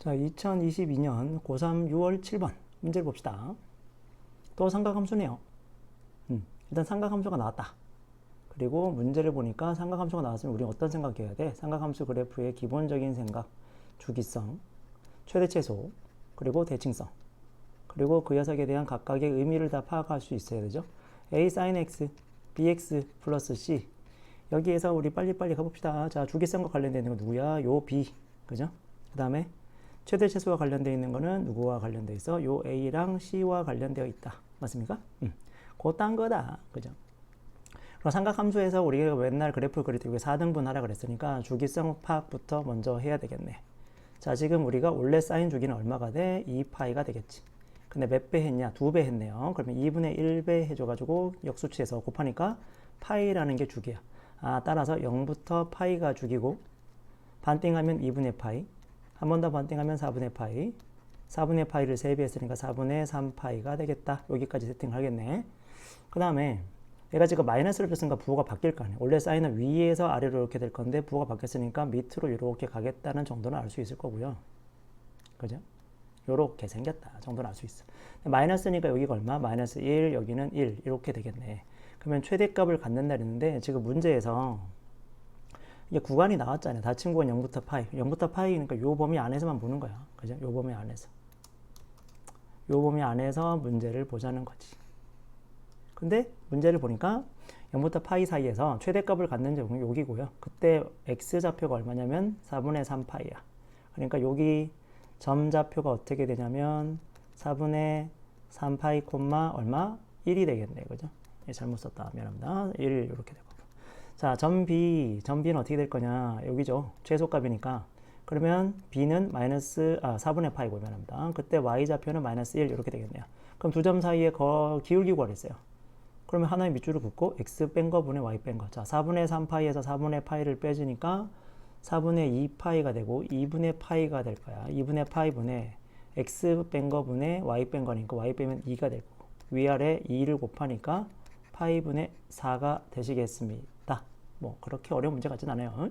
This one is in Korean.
자, 2022년 고3 6월 7번 문제를 봅시다. 또 삼각함수네요. 음, 일단 삼각함수가 나왔다. 그리고 문제를 보니까 삼각함수가 나왔으면 우리는 어떤 생각해야 돼? 삼각함수 그래프의 기본적인 생각, 주기성, 최대 최소, 그리고 대칭성, 그리고 그 녀석에 대한 각각의 의미를 다 파악할 수 있어야 되죠. a sin x, bx 플러스 c 여기에서 우리 빨리빨리 가봅시다. 자, 주기성과 관련되어 있는 건 누구야? 요 b, 그죠? 그 다음에 최대 최소와 관련되어 있는 거는 누구와 관련되어 있어? 요 A랑 C와 관련되어 있다. 맞습니까? 음. 그딴 거다. 그죠? 그럼 삼각함수에서 우리가 맨날 그래프를 그릴 때 이게 4등분 하라 그랬으니까 주기성 파악부터 먼저 해야 되겠네. 자, 지금 우리가 원래 쌓인 주기는 얼마가 돼? 2파이가 되겠지. 근데 몇 배 했냐? 두 배 했네요. 그러면 2분의 1배 해줘가지고 역수치에서 곱하니까 파이라는 게 주기야. 아, 따라서 0부터 파이가 주기고 반띵하면 2분의 파이 한 번 더 반띵하면 4분의 파이. 4분의 파이를 3배 했으니까 4분의 3파이가 되겠다. 여기까지 세팅하겠네. 그 다음에 얘가 지금 마이너스를 줬으니까 부호가 바뀔 거 아니야 원래 사인은 위에서 아래로 이렇게 될 건데 부호가 바뀌었으니까 밑으로 이렇게 가겠다는 정도는 알 수 있을 거고요. 그죠? 요렇게 생겼다 정도는 알 수 있어. 마이너스니까 여기가 얼마? 마이너스 1 여기는 1 이렇게 되겠네. 그러면 최대값을 갖는다 했는데 지금 문제에서 이게 구간이 나왔잖아요. 닫힌 구간 0부터 파이. 0부터 파이니까 요 범위 안에서만 보는 거야. 그죠? 요 범위 안에서. 요 범위 안에서 문제를 보자는 거지. 근데 문제를 보니까 0부터 파이 사이에서 최대값을 갖는 점은 여기고요. 그때 x 좌표가 얼마냐면 4분의 3 파이야. 그러니까 여기 점 좌표가 어떻게 되냐면 4분의 3 파이 콤마 얼마? 1이 되겠네. 그죠? 예, 잘못 썼다. 미안합니다. 1 이렇게 되고. 자, 점 B는 어떻게 될 거냐? 여기죠. 최소값이니까. 그러면 B는 마이너스, 아, 4분의 파이고 미안합니다. 그때 Y 좌표는 마이너스 1 이렇게 되겠네요. 그럼 두 점 사이에 거 기울기고 그랬어요. 그러면 하나의 밑줄을 긋고 X 뺀 거 분의 Y 뺀 거. 자, 4분의 3파이에서 4분의 파이를 빼주니까 4분의 2파이가 되고 2분의 파이가 될 거야. 2분의 파이 분의 X 뺀 거 분의 Y 뺀 거니까 Y 빼면 2가 되고 위아래 2를 곱하니까 파이분의 4가 되시겠습니다. 뭐 그렇게 어려운 문제 같진 않아요.